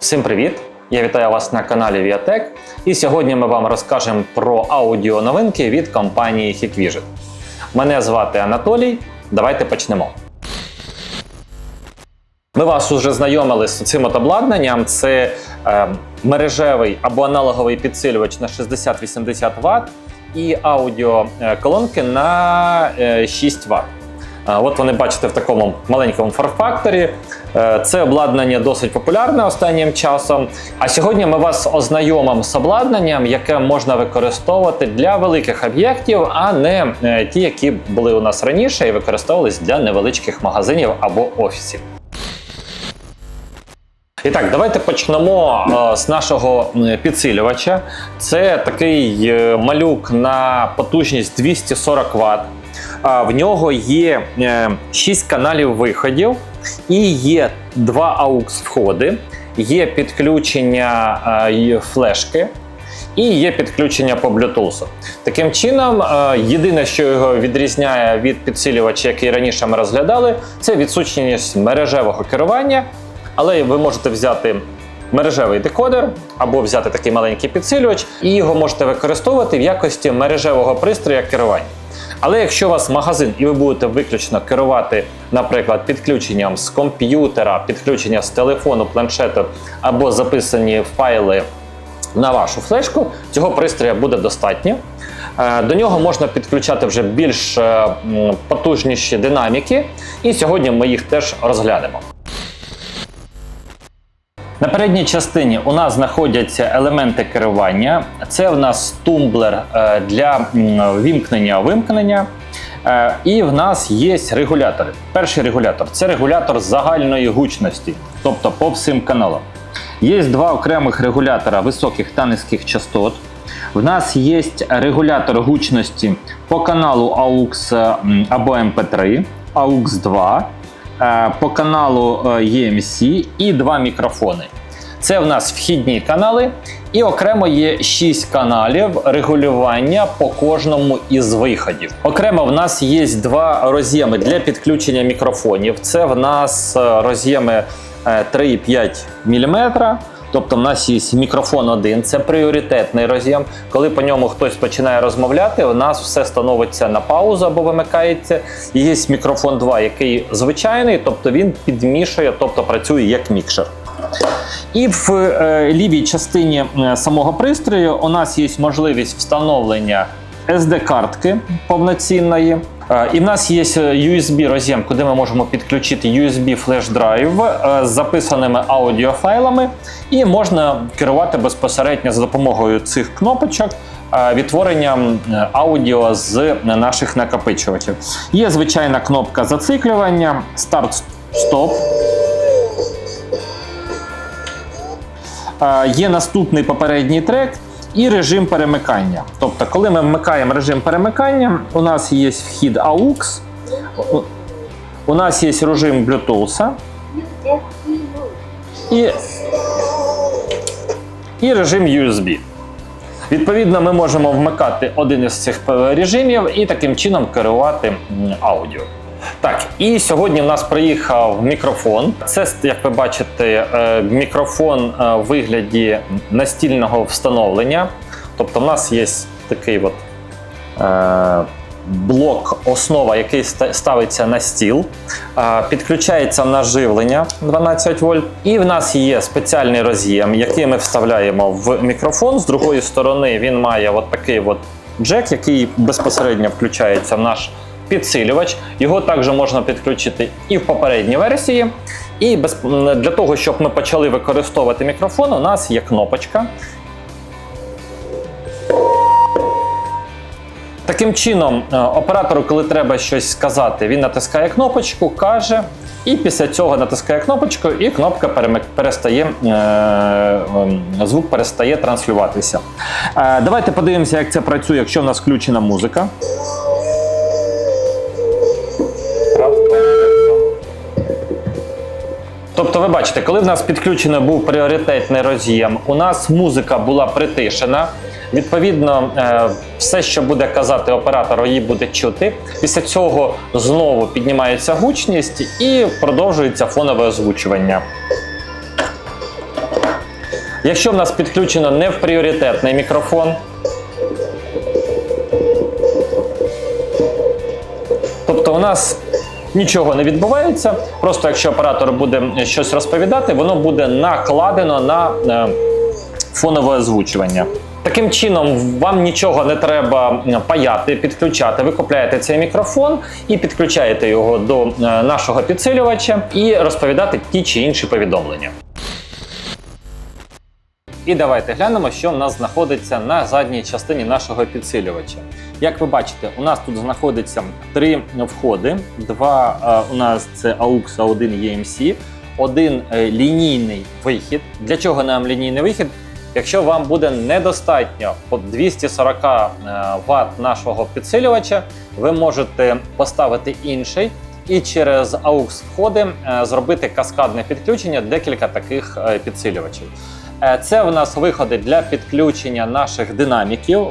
Всім привіт! Я вітаю вас на каналі Viatech. І сьогодні ми вам розкажемо про аудіоновинки від компанії Hikvision. Мене звати Анатолій. Давайте почнемо. Ми вас уже знайомили з цим обладнанням. Це е, мережевий або аналоговий підсилювач на 60-80 Вт і аудіоколонки на е, 6 Вт. От вони бачите в такому маленькому форм-факторі. Е, Це обладнання досить популярне останнім часом. А сьогодні ми вас ознайомимо з обладнанням, яке можна використовувати для великих об'єктів, а не е, ті, які були у нас раніше і використовувались для невеличких магазинів або офісів. І так, давайте почнемо е, з нашого підсилювача. Це такий малюк на потужність 240 Вт. В нього є 6 каналів виходів і є два AUX входи, є підключення е, флешки. І є підключення по Bluetooth. Таким чином, е, єдине, що його відрізняє від підсилювача, який раніше ми розглядали, це відсутність мережевого керування. Але ви можете взяти мережевий декодер або взяти такий маленький підсилювач, і його можете використовувати в якості мережевого пристрою керування. Але якщо у вас магазин і ви будете виключно керувати, наприклад, підключенням з комп'ютера, підключення з телефону, планшету або записані файли на вашу флешку, цього пристрою буде достатньо. Е, До нього можна підключати вже більш е, потужніші динаміки, і сьогодні ми їх теж розглянемо. На передній частині у нас знаходяться елементи керування. Це в нас тумблер е, для вімкнення-вимкнення. Е, І в нас є регулятори. Перший регулятор це регулятор загальної гучності, тобто по всім каналам. Є два окремих регулятора високих та низьких частот. В нас є регулятор гучності по каналу AUX або MP3, AUX 2, е, по каналу EMC і два мікрофони. Це в нас вхідні канали, і окремо є 6 каналів регулювання по кожному із виходів. Окремо в нас є два роз'єми для підключення мікрофонів. Це в нас е, роз'єми е, 3,5 мм. Тобто, в нас є мікрофон один, це пріоритетний роз'єм. Коли по ньому хтось починає розмовляти, у нас все становиться на паузу або вимикається. Є мікрофон 2, який звичайний, тобто він підмішує, тобто працює як мікшер. І в е, лівій частині е, самого пристрою у нас є можливість встановлення SD-картки повноцінної. Е, І в нас є USB роз'єм, куди ми можемо підключити USB флеш-драйв з записаними аудіофайлами, і можна керувати безпосередньо за допомогою цих кнопочок. Відтворенням аудіо з наших накопичувачів. Є звичайна кнопка зациклювання, старт-стоп. Є наступний попередній трек і режим перемикання. Тобто, коли ми вмикаємо режим перемикання, у нас є вхід AUX, у- нас є режим Bluetooth і, і режим USB. Відповідно, ми можемо вмикати один із цих режимів і таким чином керувати аудіо. Так, і сьогодні в нас приїхав мікрофон. Це, як ви бачите, е, мікрофон е, в вигляді настільного встановлення. Тобто, в нас є такий от е, блок, основа, який ставиться на стіл, Е, підключається на живлення 12 вольт. І в нас є спеціальний роз'єм, який ми вставляємо в мікрофон. З другої сторони він має от такий от джек, який безпосередньо включається в наш підсилювач. Його також можна підключити і в попередній версії. І без, для того, щоб ми почали використовувати мікрофон, у нас є кнопочка. Таким чином, е, оператору, коли треба щось сказати, він натискає кнопочку, каже, і після цього натискає кнопочку, і кнопка перестає, е, ем, звук перестає транслюватися. Е, Давайте подивимося, як це працює, якщо в нас включена музика. Тобто, ви бачите, коли в нас підключений був пріоритетний роз'єм, у нас музика була притишена. Відповідно, е, все, що буде казати оператор, її буде чути. Після цього знову піднімається гучність і продовжується фонове озвучування. Якщо в нас підключено не в пріоритетний мікрофон, тобто у нас нічого не відбувається. Просто якщо оператор буде щось розповідати, воно буде накладено на е, фонове озвучування. Таким чином, вам нічого не треба паяти, підключати. Ви купляєте цей мікрофон і підключаєте його до е, нашого підсилювача і розповідати ті чи інші повідомлення. І давайте глянемо, що в нас знаходиться на задній частині нашого підсилювача. Як ви бачите, у нас тут знаходиться три входи. Два е, у нас це AUX, а один EMC, один е, лінійний вихід. Для чого нам лінійний вихід? Якщо вам буде недостатньо 240 Вт нашого підсилювача, ви можете поставити інший і через AUX входи е, зробити каскадне підключення декілька таких е, підсилювачів. Е, Це в нас виходи для підключення наших динаміків.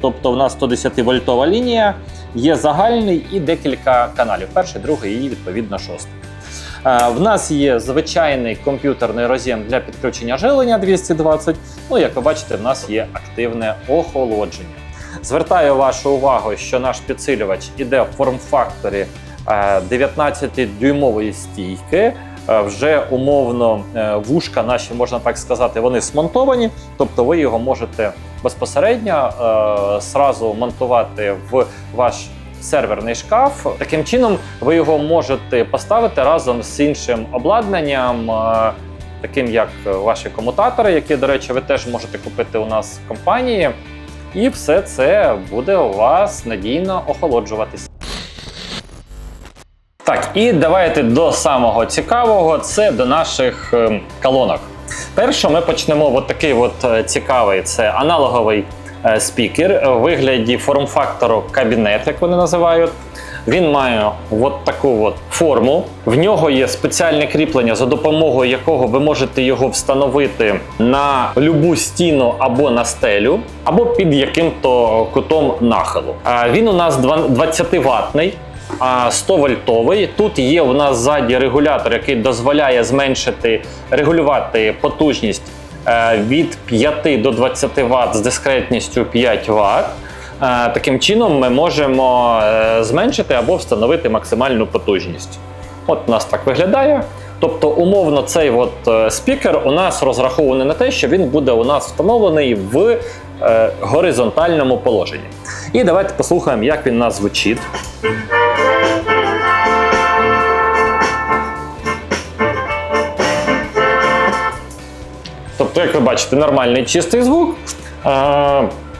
Тобто в нас 110 вольтова лінія, є загальний і декілька каналів. Перший, другий і відповідно шостий. Е, В нас є звичайний комп'ютерний роз'єм для підключення живлення 220. Ну, як ви бачите, в нас є активне охолодження. Звертаю вашу увагу, що наш підсилювач іде в форм-факторі 19-дюймової стійки. Е, Вже умовно е, вушка наші, можна так сказати, вони смонтовані, тобто ви його можете безпосередньо е, сразу монтувати в ваш серверний шкаф. Таким чином, ви його можете поставити разом з іншим обладнанням, е, таким як ваші комутатори, які, до речі, ви теж можете купити у нас в компанії. І все це буде у вас надійно охолоджуватися. Так, і давайте до самого цікавого це до наших ем, колонок. Перше, ми почнемо от такий от е, цікавий це аналоговий е, спікер у вигляді форм-фактору кабінет, як вони називають. Він має от таку от форму. В нього є спеціальне кріплення, за допомогою якого ви можете його встановити на любу стіну або на стелю, або під яким-то кутом нахилу. А Він у нас 20 ватний. А 100 вольтовий. Тут є у нас ззаді регулятор, який дозволяє зменшити регулювати потужність е, від 5 до 20 Вт з дискретністю 5 Вт. Е, Таким чином ми можемо е, зменшити або встановити максимальну потужність. От у нас так виглядає. Тобто, умовно, цей от спікер у нас розрахований на те, що він буде у нас встановлений в горизонтальному положенні. І давайте послухаємо, як він у нас звучить. Тобто, як ви бачите, нормальний чистий звук.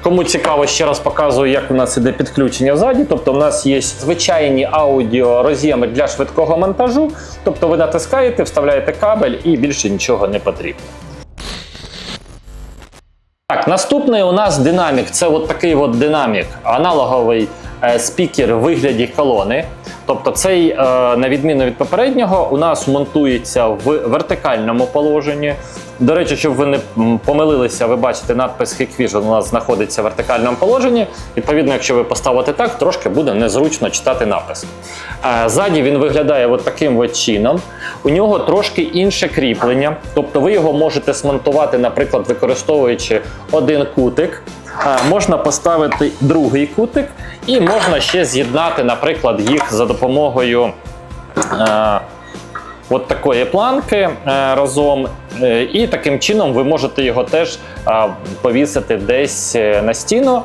Кому цікаво, ще раз показую, як у нас іде підключення ззаді. Тобто, у нас є звичайні аудіо роз'єми для швидкого монтажу. Тобто, ви натискаєте, вставляєте кабель і більше нічого не потрібно. Так, наступний у нас динамік. Це от такий от динамік, аналоговий е, спікер в вигляді колони. Тобто, цей, е, на відміну від попереднього, у нас монтується в вертикальному положенні. До речі, щоб ви не помилилися, ви бачите надпис Hikvision у нас знаходиться в вертикальному положенні. Відповідно, якщо ви поставите так, трошки буде незручно читати напис. Е, Ззаді він виглядає от таким от чином. У нього трошки інше кріплення, тобто ви його можете смонтувати, наприклад, використовуючи один кутик. Можна поставити другий кутик, і можна ще з'єднати, наприклад, їх за допомогою е, от такої планки е, разом. Е, І таким чином ви можете його теж повісити десь на стіну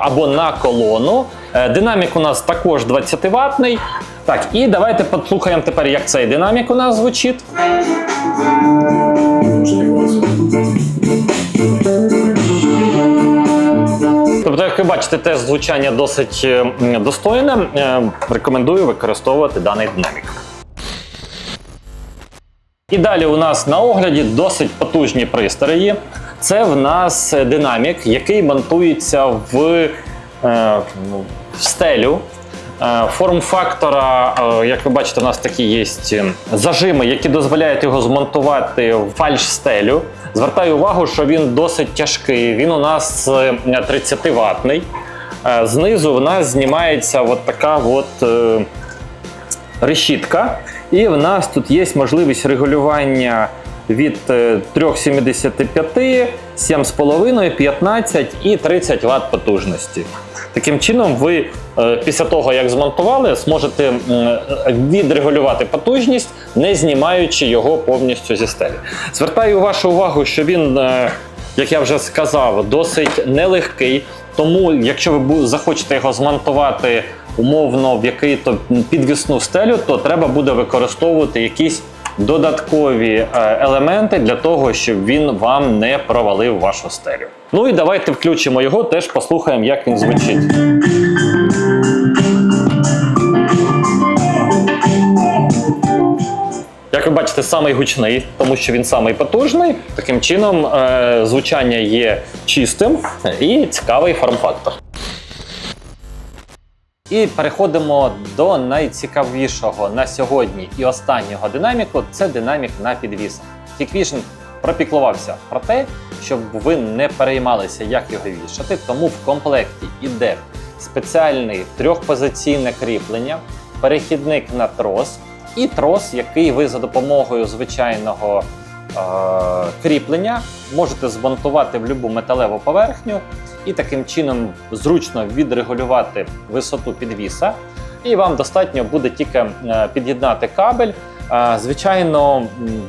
або на колону. Динамік у нас також 20 ватний. Так, і давайте послухаємо тепер, як цей динамік у нас звучить. Бачите, теж звучання досить е, достойне. Е, Рекомендую використовувати даний динамік. І далі у нас на огляді досить потужні пристрої. Це в нас динамік, який монтується в, е, ну, в стелю. Е, Форм-фактора, е, як ви бачите, у нас такі є зажими, які дозволяють його змонтувати в фальш-стелю. Звертаю увагу, що він досить тяжкий. Він у нас 30 ватний. Е, Знизу в нас знімається от така от решітка. І в нас тут є можливість регулювання від е, 3,75, 7,5, 15 і 30 Вт потужності. Таким чином, ви е, після того, як змонтували, зможете е, відрегулювати потужність, не знімаючи його повністю зі стелі. Звертаю вашу увагу, що він, е, як я вже сказав, досить нелегкий. Тому, якщо ви захочете його змонтувати умовно в який-то підвісну стелю, то треба буде використовувати якісь додаткові е, елементи для того, щоб він вам не провалив вашу стелю. Ну і давайте включимо його, теж послухаємо, як він звучить. Як ви бачите, самий гучний, тому що він самий потужний. Таким чином, е, звучання є чистим і цікавий форм-фактор. І переходимо до найцікавішого на сьогодні і останнього динаміку це динамік на підвісах. Hikvision пропіклувався про те, щоб ви не переймалися, як його вішати, тому в комплекті йде спеціальне трьохпозиційне кріплення, перехідник на трос і трос, який ви за допомогою звичайного е- кріплення можете змонтувати в будь-яку металеву поверхню і таким чином зручно відрегулювати висоту підвіса. І вам достатньо буде тільки е, під'єднати кабель. Е, Звичайно,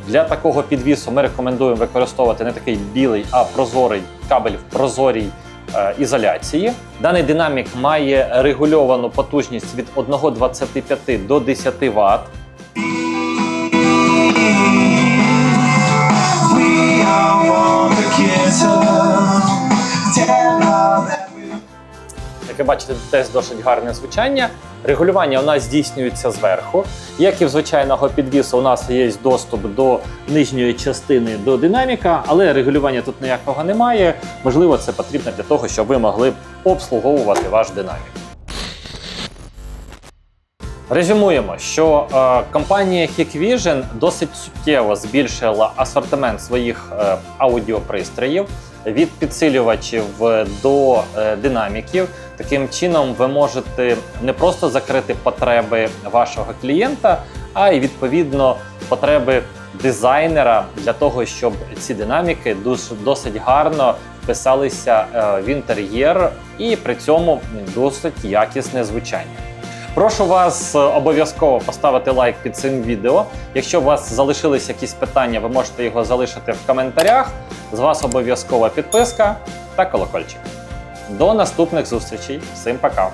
для такого підвісу ми рекомендуємо використовувати не такий білий, а прозорий кабель в прозорій е, ізоляції. Даний динамік має регульовану потужність від 1,25 до 10 Вт. We all the kids Як ви бачите, теж досить гарне звучання. Регулювання у нас здійснюється зверху. Як і в звичайного підвісу, у нас є доступ до нижньої частини до динаміка, але регулювання тут ніякого немає. Можливо, це потрібно для того, щоб ви могли обслуговувати ваш динамік. Резюмуємо, що е, компанія Hikvision досить суттєво збільшила асортимент своїх е, аудіопристроїв від підсилювачів е, до е, динаміків. Таким чином, ви можете не просто закрити потреби вашого клієнта, а й відповідно потреби дизайнера для того, щоб ці динаміки досить гарно вписалися е, в інтер'єр і при цьому досить якісне звучання. Прошу вас е, обов'язково поставити лайк під цим відео. Якщо у вас залишились якісь питання, ви можете його залишити в коментарях. З вас обов'язкова підписка та колокольчик. До наступних зустрічей. Всім пока!